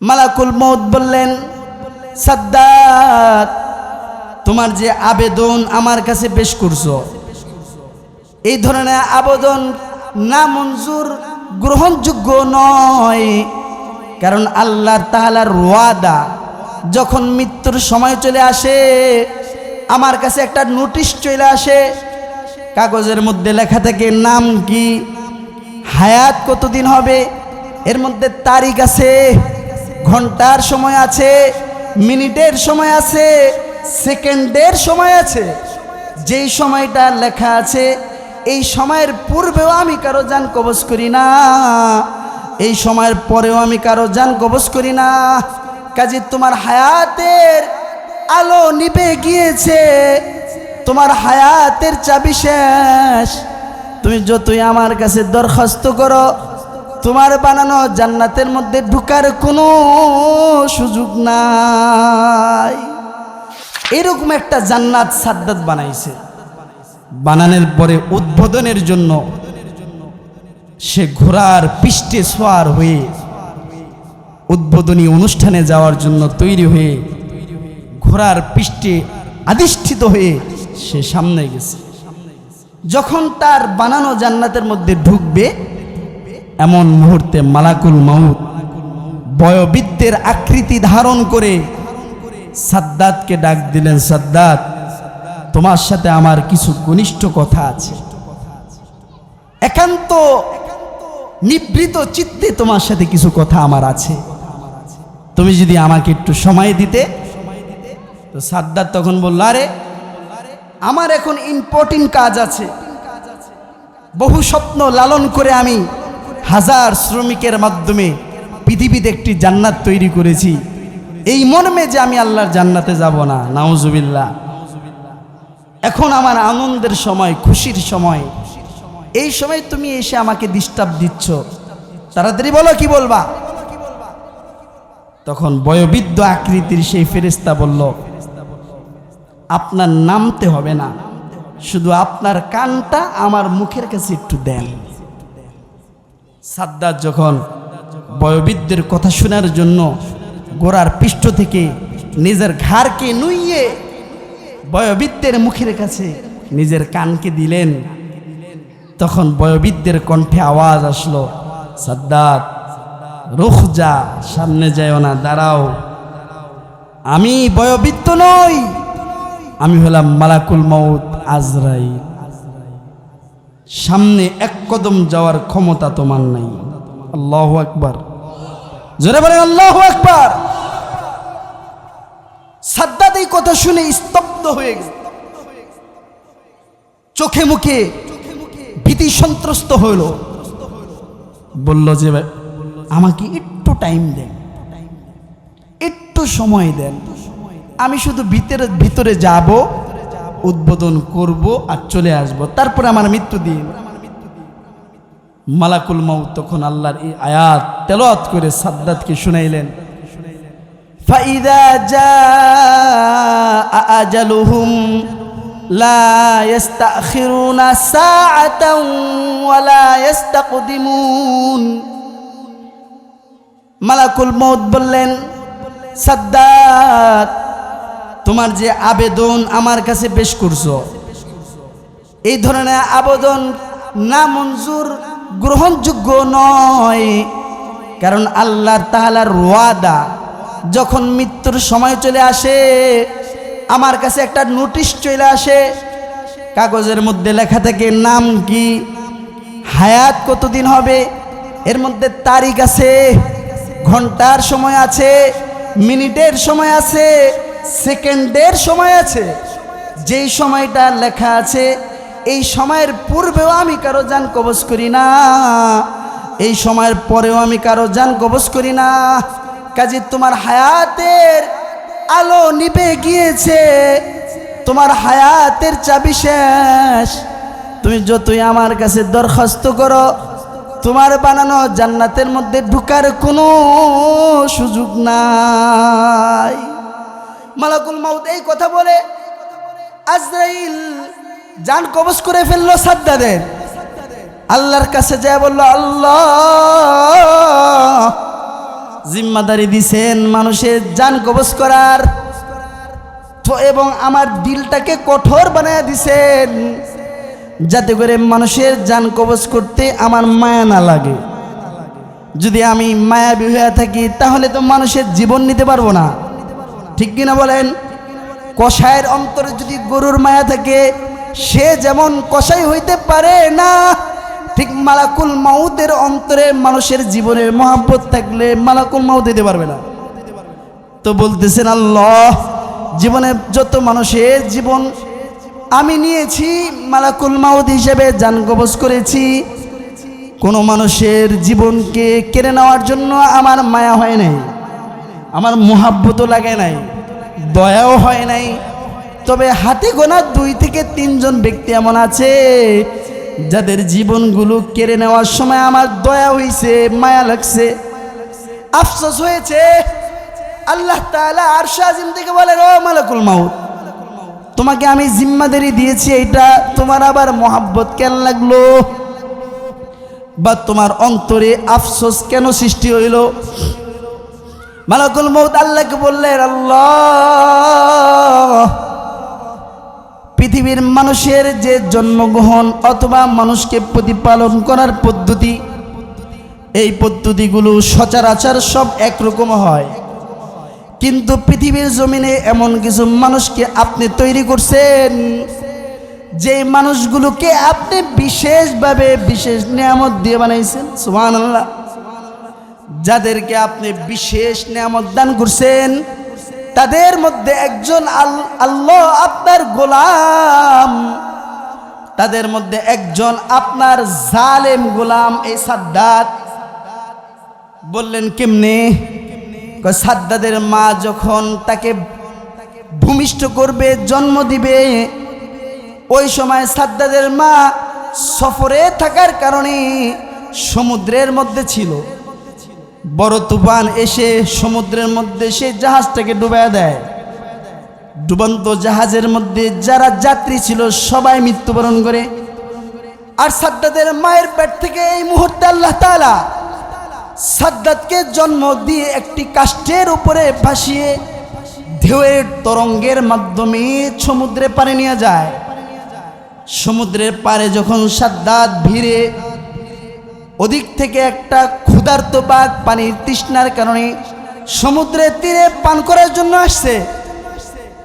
মালাকুল মৌত বললেন, সাদ্দাত, তোমার যে আবেদন আমার কাছে পেশ করছ, এই ধরনের আবেদন না মঞ্জুর গ্রহণযোগ্য নয়। কারণ আল্লাহর তাহালার ওয়াদা, যখন মৃত্যুর সময় চলে আসে, আমার কাছে একটা নোটিশ চলে আসে, কাগজের মধ্যে লেখা থাকে নাম কি, হায়াত কতদিন হবে, এর মধ্যে তারিখ আছে। ঘণ্টার সময় আছে, মিনিটের সময় আছে, সেকেন্ডের সময় আছে। যেই সময়টা লেখা আছে, এই সময়ের পূর্বেও আমি কারও যান কবজ করি না। এই সময়ের পরেও আমি কারও যান কবজ করি না। কাজে তোমার হায়াতের আলো নিভে গিয়েছে। তোমার হায়াতের চাবি শেষ। তুমি যতই আমার কাছে দরখাস্ত করো তোমার বানানো জান্নাতের মধ্যে ঢুকার কোনো সুযোগ নাই। এরকম একটা জান্নাত সাদ্দাত বানাইছে। বানানোর পরে উদ্বোধনের জন্য সে ঘোড়ার পৃষ্ঠে সোয়ার হয়ে উদ্বোধনী অনুষ্ঠানে যাওয়ার জন্য তৈরি হয়ে ঘোড়ার পৃষ্ঠে আধিষ্ঠিত হয়ে সে সামনে গেছে। যখন তার বানানো জান্নাতের মধ্যে ঢুকবে এমন মুহূর্তে মালাকুল মাউত বয়োবৃদ্ধের আকৃতি ধারণ করে সাদ্দাতকে ডাক দিলেন, সাদ্দাত, তোমার সাথে আমার কিছু ঘনিষ্ঠ কথা আছে। একান্ত নিবৃত চিত্তে তোমার সাথে কিছু কথা আমার আছে। তুমি যদি আমাকে একটু সময় দিতে? তো সাদ্দাত তখন বলল, আরে, আমার এখন ইম্পর্টেন্ট কাজ আছে। বহু স্বপ্ন লালন করে আমি হাজার শ্রমিকের মাধ্যমে পৃথিবীতে একটি জান্নাত তৈরি করেছি। এই মর্মে যে আমি আল্লাহর জান্নাতে যাব না, নাউজুবিল্লাহ। এখন আমার আনন্দের সময়, খুশির সময়। এই সময় তুমি এসে আমাকে ডিস্টার্ব দিচ্ছ। তাড়াতাড়ি বলো কি বলবা? তখন বয়োবৃদ্ধ আকৃতির সেই ফেরেস্তা বলল, আপনার নামতে হবে না। শুধু আপনার কানটা আমার মুখের কাছে একটু দেন। সাদ্দাত যখন বয়োবৃদ্ধের কথা শোনার জন্য গোড়ার পৃষ্ঠ থেকে নিজের ঘাড়কে নুইয়ে বয়োবৃদ্ধের মুখের কাছে নিজের কানকে দিলেন, তখন বয়োবৃদ্ধের কণ্ঠে আওয়াজ আসলো সাদ্দাত রুখ যা, সামনে যাও না, দাঁড়াও। আমি বয়োবৃদ্ধ নই, আমি হলাম মালাকুল মৌত আজরাইল। সামনে এক কদম যাওয়ার ক্ষমতা তোমার নাই। আল্লাহ আকবার। জোরে বলেন, আল্লাহ আকবার। সাদ্দাত এই কথা শুনে স্তব্ধ হয়ে চোখে মুখে ভীতি সন্ত্রস্ত হইল। বলল যে, আমাকে একটু টাইম দেন। একটু সময় দেন। আমি শুধু ভিতরে ভিতরে যাব, উদ্বোধন করব আর চলে আসব। তারপরে আমার মৃত্যু দিন। মালাকুল মাউ তখন আল্লাহর এই আয়াত তেলত করে সাদ্দাতকে শুনাইলেন فإذا جاء أجلهم لا يستأخرون ساعة ولا يستقدمون মালাকুল মৌত বললেন সাদ্দাত তোমার যে আবেদন আমার কাছে পেশ করছো এই ধরনের আবেদন না মঞ্জুর গ্রহণযোগ্য নয়। কারণ আল্লাহর তাহালার ওয়াদা, যখন মৃত্যুর সময় চলে আসে, আমার কাছে একটা নোটিশ চলে আসে, কাগজের মধ্যে লেখা থাকে নাম কি, হায়াত কতদিন হবে, এর মধ্যে তারিখ আছে, ঘণ্টার সময় আছে, মিনিটের সময় আছে, সেকেন্ডের সময় আছে, যেই সময়টা লেখা আছে এই সময়ের পূর্বেও আমি কারও যান কবজ করি না। এই সময়ের পরেও আমি কারও যান কবজ করি না। কাজে তোমার হায়াতের আলো নিভে গিয়েছে। তোমার হায়াতের চাবি শেষ। তুমি যতই আমার কাছে দরখাস্ত করো, তোমার বানানো জান্নাতের মধ্যে ঢুকার কোনো সুযোগ নাই। মালাকুল মাউত এই কথা বলে, আজরাইল জান কবজ করে ফেলল সাদ্দাদের। আল্লাহর কাছে যায় বলল, আল্লাহ, জিম্মাদারি দিছেন মানুষের যান কবজ করার। তো এবং আমার দিলটাকে কঠোর বানায় দিছেন। যাতে করে মানুষের যান কবজ করতে আমার মায়া না লাগে। যদি আমি মায়াবী হয়ে থাকি, তাহলে তো মানুষের জীবন নিতে পারব না। ঠিক কিনা বলেন? কষায়ের অন্তরে যদি গরুর মায়া থাকে সে যেমন কষাই হইতে পারে না, ঠিক মালাকুল মাউতের অন্তরে মানুষের জীবনের মহাব্বত থাকলে মালাকুল মাউত দিতে পারবে না। তো বলতেছেন, আল্লাহ, জীবনে যত মানুষের জীবন আমি নিয়েছি, মালাকুল মাউদ হিসেবে যান কবজ করেছি, কোনো মানুষের জীবনকে কেড়ে নেওয়ার জন্য আমার মায়া হয় নাই, আমার মোহাব্বতও লাগে নাই, দয়াও হয় নাই তবে হাতে গোনা দুই থেকে তিনজন ব্যক্তি এমন আছে, যাদের জীবনগুলো কেড়ে নেওয়ার সময় আমার দয়া হয়েছে মায়া লাগছে। আফসোস হয়েছে, আল্লাহ তাআলা আরশ আজিম থেকে বলেন, ও মালাকুল মাউত, তোমাকে আমি জিম্মাদারি দিয়েছি এটা তোমার আবার মোহাব্বত কেন লাগল? বা তোমার অন্তরে আফসোস কেন সৃষ্টি হইল? মালাকুল মৌত আল্লাহকে বললেন, আল্লাহ পৃথিবীর মানুষের যে জন্মগ্রহণ অথবা মানুষকে প্রতিপালন করার পদ্ধতি, এই পদ্ধতিগুলো সচরাচর সব একরকম হয়। কিন্তু পৃথিবীর জমিনে এমন কিছু মানুষকে আপনি তৈরি করছেন, যে মানুষগুলোকে আপনি বিশেষভাবে বিশেষ নিয়ামত দিয়ে বানাইছেন সুহান আল্লাহ যাদেরকে আপনি বিশেষ নিয়ামত দান করছেন তাদের মধ্যে একজন আল- আল্লাহ আপনার গোলাম। তাদের মধ্যে একজন আপনার জালেম গোলাম, এই সাদ্দাত। বললেন, কেমনে? সাদ্দাদের মা যখন তাকে ভূমিষ্ঠ করবে, জন্ম দিবে, ওই সময় সাদ্দাদের মা সফরে থাকার কারণে সমুদ্রের মধ্যে ছিল। বড় তুফান এসে সমুদ্রের মধ্যে সে জাহাজটাকে ডুবাইয়া দেয়। ডুবন্ত জাহাজের মধ্যে যারা যাত্রী ছিল, সবাই মৃত্যুবরণ করে। আর সাদ্দাদের মায়ের পেট থেকে এই মুহূর্তে আল্লাহ তাআলা সাদ্দাতকে জন্ম দিয়ে একটি কাষ্ঠের উপরে ভাসিয়ে ঢেউয়ের তরঙ্গের মাধ্যমে সমুদ্রে পারে নিয়ে যায়। সমুদ্রের পারে যখন সাদ্দাত ভিড়ে ওদিক থেকে একটা ক্ষুধার্ত বাঘ পানির তৃষ্ণার কারণে সমুদ্রের তীরে পান করার জন্য আসছে।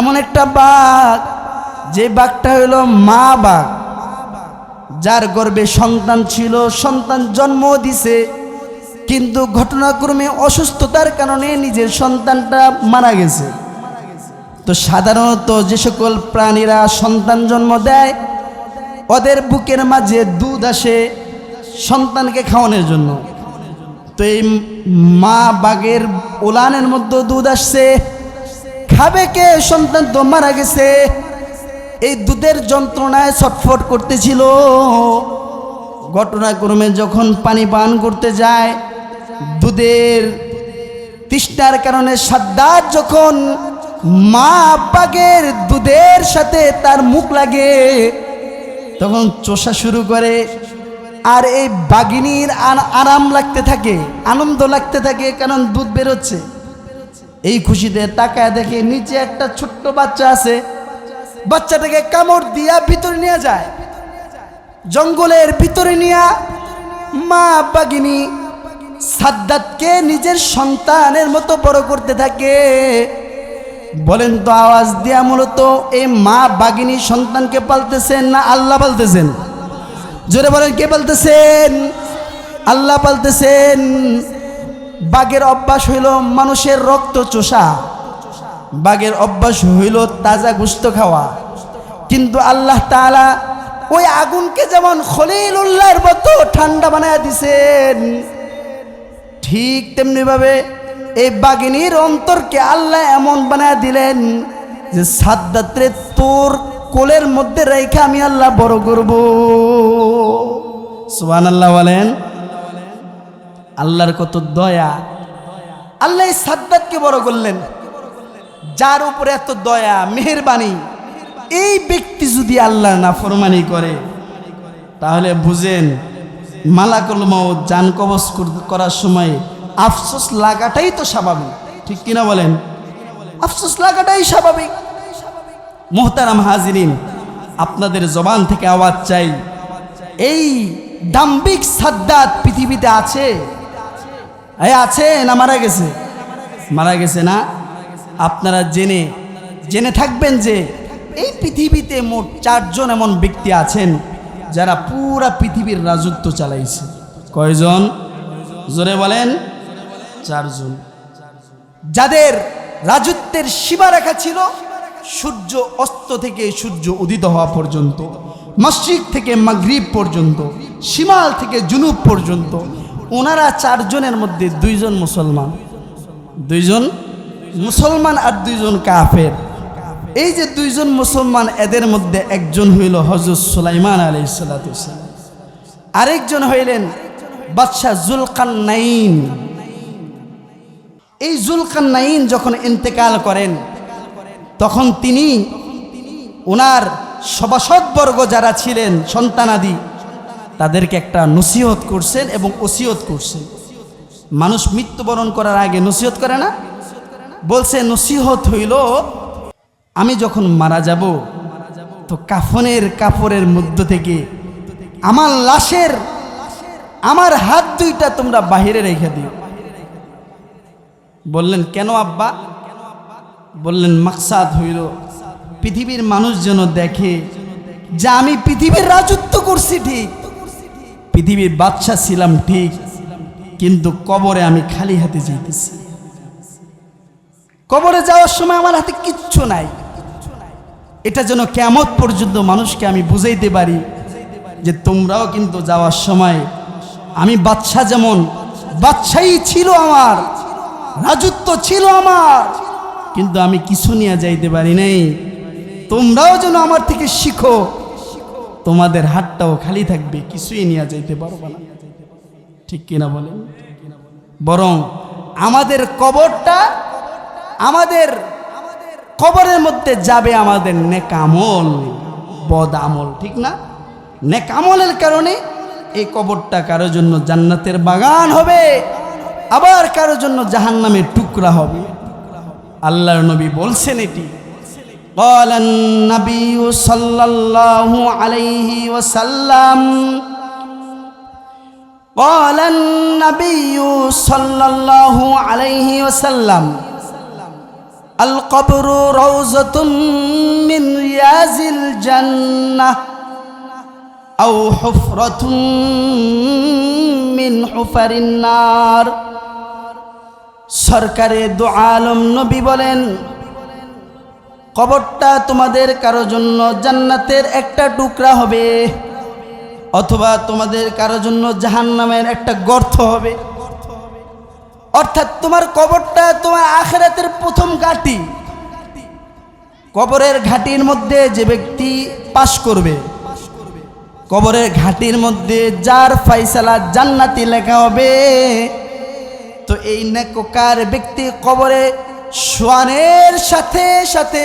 এমন একটা বাঘ, যে বাঘটা হলো মা বাঘ, যার গর্ভে সন্তান ছিল, সন্তান জন্ম দিছে, কিন্তু ঘটনাক্রমে অসুস্থতার কারণে নিজের সন্তানটা মারা গেছে। তো সাধারণত যে সকল প্রাণীরা সন্তান জন্ম দেয়, ওদের বুকের মাঝে দুধ আসে সন্তানকে খাওয়ানোর জন্য। তো এই মা বাঘের উলানের মধ্যে দুধ আসছে। খাবে কে? সন্তান তো মারা গেছে। এই দুধের যন্ত্রণায় ছটফট করতেছিল। ঘটনাক্রমে যখন পানি পান করতে যায়, দুধের তৃষ্ণার কারণে সাদ্দার যখন মা বাঘের দুধের সাথে তার মুখ লাগে, তখন চোষা শুরু করে আর এই বাগিনীর আরাম লাগতে থাকে, আনন্দ লাগতে থাকে, কারণ দুধ বেরোচ্ছে। এই খুশিতে তাকায় দেখে নিচে একটা ছোট্ট বাচ্চা আছে। বাচ্চাটাকে কামড় দিয়া ভিতরে নিয়ে যায়। জঙ্গলের ভিতরে নিয়া মা বাগিনী সাদ্দাতকে নিজের সন্তানের মতো বড় করতে থাকে। বলেন তো আওয়াজ দিয়া মূলত এই মা বাগিনী সন্তানকে পালতেছেন না আল্লাহ পালতেছেন? জোরে বলেন, কে বলতেছেন? আল্লাহ পালতেছেন বাঘের অভ্যাস হইল মানুষের রক্ত চোষা। বাঘের অভ্যাস হইল তাজা গুস্ত খাওয়া। কিন্তু আল্লাহ তাআলা ওই আগুনকে যেমন খলিল উল্লাহর মতো ঠান্ডা বানায় দিছেন, ঠিক তেমনিভাবে এই বাগিনীর অন্তরকে আল্লাহ এমন বানায় দিলেন যে সাদ্দাত্রে তোর কোলের মধ্যে রেখে আমি আল্লাহ বড় করব। সুবান আল্লাহ বলেন। আল্লাহর কত দয়া। আল্লাহ সাদ্দাতকে বড় করলেন। যার উপরে এত দয়া, মেহেরবানি। এই ব্যক্তি যদি আল্লাহ নাফরমানি করে, তাহলে বুঝেন, মালাকুল মাউত জান কবজ করার সময় আফসোস লাগাটাই তো স্বাভাবিক। ঠিক কিনা বলেন? আফসোস লাগাটাই স্বাভাবিক। মোহতারাম হাজিরিন, আপনাদের জবান থেকে আওয়াজ চাই। এই দাম্বিক সাদ্দাত পৃথিবীতে আছে? এই আছে না মারা গেছে? মারা গেছে না? আপনারা জেনে জেনে থাকবেন যে এই পৃথিবীতে মোট চারজন এমন ব্যক্তি আছেন যারা পুরা পৃথিবীর রাজত্ব চালাইছে। কয়জন? জোরে বলেন। চারজন। যাদের রাজত্বের সীমারেখা ছিল সূর্য অস্ত থেকে সূর্য উদিত হওয়া পর্যন্ত, মসজিদ থেকে মাগরিব পর্যন্ত, শিমাল থেকে জুনুব পর্যন্ত, ওনারা চারজনের মধ্যে দুইজন মুসলমান। দুইজন মুসলমান আর দুইজন কাফের। এই যে দুইজন মুসলমান, এদের মধ্যে একজন হইল হজরত সুলাইমান আলী সাল্লাম আরেকজন হইলেন বাদশাহ জুলকান নাইন এই জুলকান নাইন যখন ইন্তেকাল করেন তখন তিনি ওনার সভাসদবর্গ যারা ছিলেন সন্তানাদি তাদেরকে একটা নসিহত করছেন এবং ওসিয়ত করছেন। মানুষ মৃত্যুবরণ করার আগে নসিহত করে না? বলছে, নসিহত হইল, আমি যখন মারা যাব, তো কাফনের কাপড়ের মধ্য থেকে আমার লাশের, আমার হাত দুইটা তোমরা বাহিরে রেখে দিও। বললেন, কেন আব্বা? বললেন, মাকসাদ হইল, পৃথিবীর মানুষ যেন দেখে যে আমি পৃথিবীর রাজত্ব করছি ঠিক, পৃথিবীর বাদশা ছিলাম ঠিক, কিন্তু কবরে আমি খালি হাতে যেতেছি কবরে যাওয়ার সময় আমার হাতে কিচ্ছু নাই। এটা যেন কেমত পর্যন্ত মানুষকে আমি বুঝাইতে পারি যে তোমরাও কিন্তু যাওয়ার সময় আমি বাদশা যেমন বাদশাই ছিল আমার, রাজত্ব ছিল আমার। কিন্তু আমি কিছু নিয়ে যাইতে পারি নাই। তোমরাও যেন আমার থেকে শিখো। তোমাদের হাতটাও খালি থাকবে, কিছুই নিয়ে যাইতে পারব না। ঠিক কিনা বলেন? বরং আমাদের কবরটা, আমাদের কবরের মধ্যে যাবে আমাদের নেকামল বদ আমল, ঠিক না? নেকামলের কারণে এই কবরটা কারোর জন্য জান্নাতের বাগান হবে, আবার কারোর জন্য জাহান্নামের টুকরা হবে। আল্লাহর নবী বলছেন এটি قال النبي صلى الله عليه وسلم قال النبي صلى الله عليه وسلم القبر روزة من رياض الجنة أو حفرة من حفر النار সরকারে দু আলম নবী বলেন, কবরটা তোমাদের কারও জন্য জান্নাতের একটা টুকরা হবে, অথবা তোমাদের কারও জন্য জাহান্নামের একটা গর্ত হবে। অর্থাৎ তোমার কবরটা তোমার আখেরাতের প্রথম ঘাটি। কবরের ঘাটির মধ্যে যে ব্যক্তি পাশ করবে, কবরের ঘাটির মধ্যে যার ফাইসালা জান্নাতি লেখা হবে তো এই নেককার ব্যক্তি কবরে শোয়ানের সাথে সাথে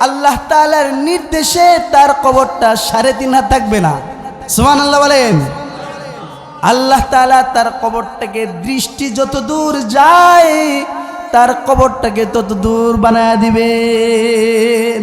আল্লাহ তালার নির্দেশে তার কবরটা সাড়ে তিন হাত থাকবে না। সোমান আল্লাহ বলেন। আল্লাহ তালা তার কবরটাকে দৃষ্টি যত দূর যায়, তার কবরটাকে তত দূর বানায় দিবেন।